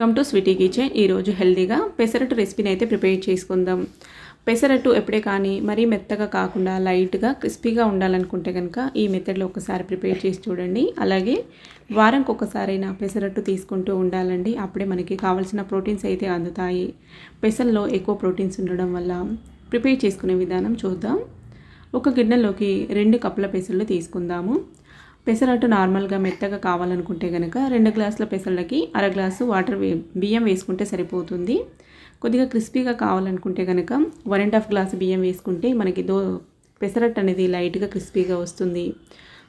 Welcome to Sweety kitchen ఈరోజు హెల్దీగా పెసరట్టు రెసిపీని అయితే ప్రిపేర్ చేసుకుందాం. పెసరట్టు ఎప్పుడే కానీ మరీ మెత్తగా కాకుండా లైట్గా క్రిస్పీగా ఉండాలనుకుంటే కనుక ఈ మెథడ్లో ఒకసారి ప్రిపేర్ చేసి చూడండి. అలాగే వారంకి ఒకసారైనా పెసరట్టు తీసుకుంటూ ఉండాలండి. అప్పుడే మనకి కావాల్సిన ప్రోటీన్స్ అయితే అందుతాయి. పెసల్లో ఎక్కువ ప్రోటీన్స్ ఉండడం వల్ల ప్రిపేర్ చేసుకునే విధానం చూద్దాం. ఒక గిన్నెలోకి రెండు కప్పుల పెసర్లు తీసుకుందాము. పెసరట్టు నార్మల్గా మెత్తగా కావాలనుకుంటే కనుక రెండు గ్లాసుల పెసర్లకి అర గ్లాసు వాటర్ వే బియ్యం వేసుకుంటే సరిపోతుంది. కొద్దిగా క్రిస్పీగా కావాలనుకుంటే కనుక వన్ అండ్ హాఫ్ గ్లాస్ బియ్యం వేసుకుంటే మనకి దో పెసరట్టు అనేది లైట్గా క్రిస్పీగా వస్తుంది.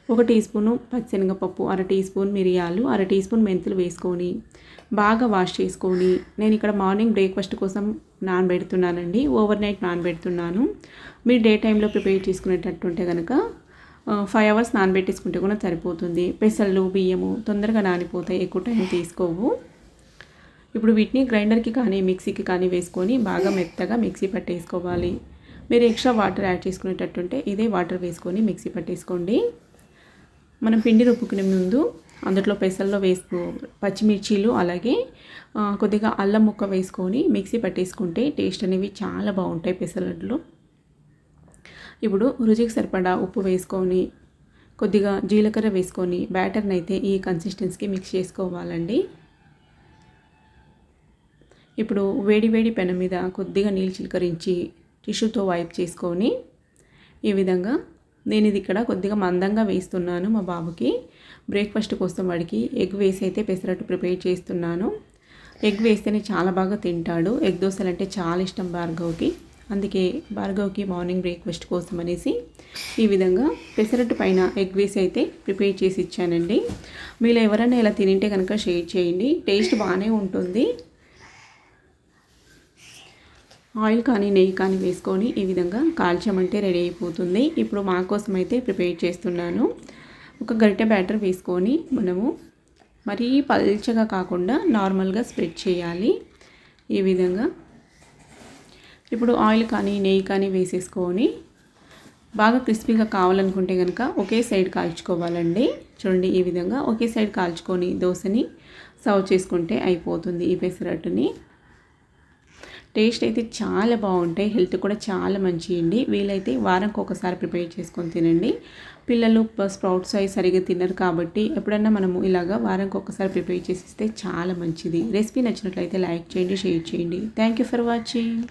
ఒక టీ స్పూను పచ్చిశనగపప్పు అర టీ స్పూన్ మిరియాలు అర టీ స్పూన్ మెంతులు వేసుకొని బాగా వాష్ చేసుకొని నేను ఇక్కడ మార్నింగ్ బ్రేక్ఫాస్ట్ కోసం నానబెడుతున్నానండి. Over night నానబెడుతున్నాను. మీరు డే టైంలో ప్రిపేర్ చేసుకునేటట్టుంటే కనుక ఫైవ్ అవర్స్ నానబెట్టేసుకుంటే కూడా సరిపోతుంది. పెసళ్ళు బియ్యము తొందరగా నానిపోతాయి. ఎక్కువ టైం తీసుకోవు. ఇప్పుడు వీటిని గ్రైండర్కి కానీ మిక్సీకి కానీ వేసుకొని బాగా మెత్తగా మిక్సీ పట్టేసుకోవాలి. మీరు ఎక్స్ట్రా వాటర్ యాడ్ చేసుకునేటట్టుంటే ఇదే వాటర్ వేసుకొని మిక్సీ పట్టేసుకోండి. మనం పిండి రుబ్బుకునే ముందు అందులో పెసల్లో వేసుకో పచ్చిమిర్చీలు అలాగే కొద్దిగా అల్లం ముక్క వేసుకొని మిక్సీ పట్టేసుకుంటే టేస్ట్ అనేవి చాలా బాగుంటాయి పెసలడ్లు. ఇప్పుడు రుచికి సరిపడా ఉప్పు వేసుకొని కొద్దిగా జీలకర్ర వేసుకొని బ్యాటర్ని అయితే ఈ కన్సిస్టెన్సీకి మిక్స్ చేసుకోవాలండి. ఇప్పుడు వేడి వేడి పెన మీద కొద్దిగా నీళ్ళు చిలకరించి టిష్యూతో వైప్ చేసుకొని ఈ విధంగా నేను ఇది ఇక్కడ కొద్దిగా మందంగా వేస్తున్నాను మా బాబుకి. బ్రేక్ఫాస్ట్ కోసం వాడికి ఎగ్ వేసి అయితే పెసరట్టు ప్రిపేర్ చేస్తున్నాను. ఎగ్ వేస్తేనే చాలా బాగా తింటాడు. ఎగ్ దోశలు అంటే చాలా ఇష్టం భార్గవ్కి. అందుకే భార్గవ్కి మార్నింగ్ బ్రేక్ఫాస్ట్ కోసం అనేసి ఈ విధంగా పెసరట్టు పైన ఎగ్ వేసి అయితే ప్రిపేర్ చేసి ఇచ్చానండి. మీరు ఎవరైనా ఇలా తినింటే కనుక షేర్ చేయండి. టేస్ట్ బాగానే ఉంటుంది. ఆయిల్ కానీ నెయ్యి కానీ వేసుకొని ఈ విధంగా కాల్చమంటే రెడీ అయిపోతుంది. ఇప్పుడు మా కోసం అయితే ప్రిపేర్ చేస్తున్నాను. ఒక గరిటె బ్యాటర్ వేసుకొని మనము మరీ పల్చగా కాకుండా నార్మల్గా స్ప్రెడ్ చేయాలి. ఈ విధంగా ఇప్పుడు ఆయిల్ కానీ నెయ్యి కానీ వేసేసుకొని బాగా క్రిస్పీగా కావాలనుకుంటే కనుక ఒకే సైడ్ కాల్చుకోవాలండి. చూడండి ఈ విధంగా ఒకే సైడ్ కాల్చుకొని దోశని సర్వ్ చేసుకుంటే అయిపోతుంది ఈ పెసరట్టుని. టేస్ట్ అయితే చాలా బాగుంటాయి హెల్త్ కూడా చాలా మంచియండి వీలైతే వారంకి ఒకసారి ప్రిపేర్ చేసుకొని తినండి. పిల్లలు స్ప్రౌట్స్ అవి సరిగా తినరు కాబట్టి ఎప్పుడన్నా మనము ఇలాగా వారంకి ఒకసారి ప్రిపేర్ చేసిస్తే చాలా మంచిది. రెసిపీ నచ్చినట్లయితే లైక్ చేయండి షేర్ చేయండి. Thank you for watching.